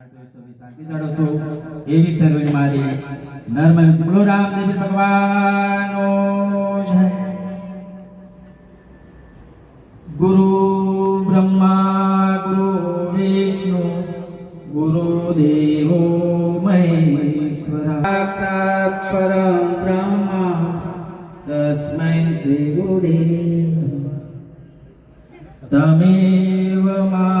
શાંતિ જાળવશો એવી સર્વની મારી નર્મદ બોલો રામદેવ ભગવાનનો જય. ગુરુ બ્રહ્મા ગુરુ વિષ્ણુ ગુરુ દેવો મહેશ્વર સાક્ષાત પરમ બ્રહ્મા તસ્મૈ શ્રી ગુરુદેવ તમેવ માતા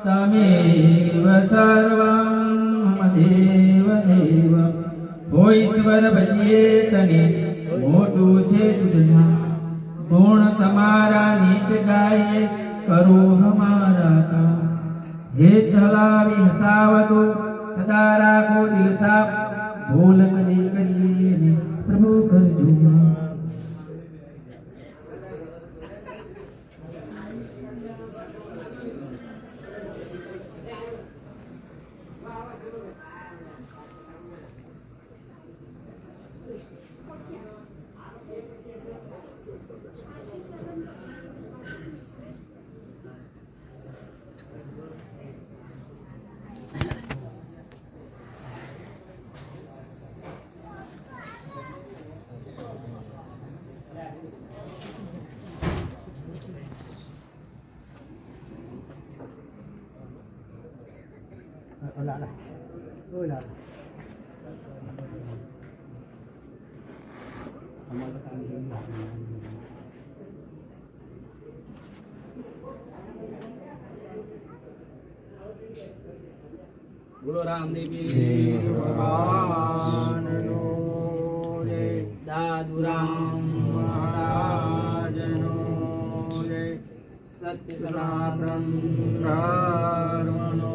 તમેવ સર્વં દેવ દેવ હો ઈશ્વર ભજીએ તને મોટું છે તુજના ગુણ તમારા નીત ગાયે કરો હમારા કામ હે તલાવી હસાવતો સદા રાખો દિલ સાફ ભૂલ કદી કરીએ પ્રભુ કરજો Wala na. Wala na. बोलो रामदेवी भगवान दादू राम सत्य सनातन धर्मनो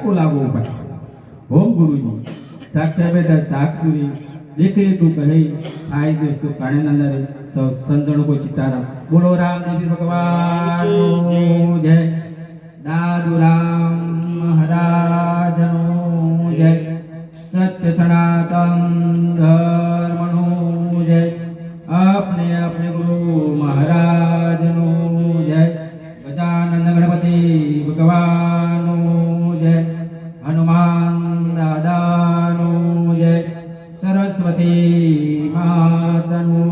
को लागू उपाय ओम गुरुजी સાક્ષાત બેટા શાકપુરી દેખે તું કહે આય દેશ તું કાણે નંદરે સૌ સંતણો કો સીતારામ બોલો રામ દેવી ભગવાન જય દાદુ રામ મહારાજનો જય સત્ય સનાતન ધર્મનો જય अपने अपने गुरु महाराजनो ಮಾತನು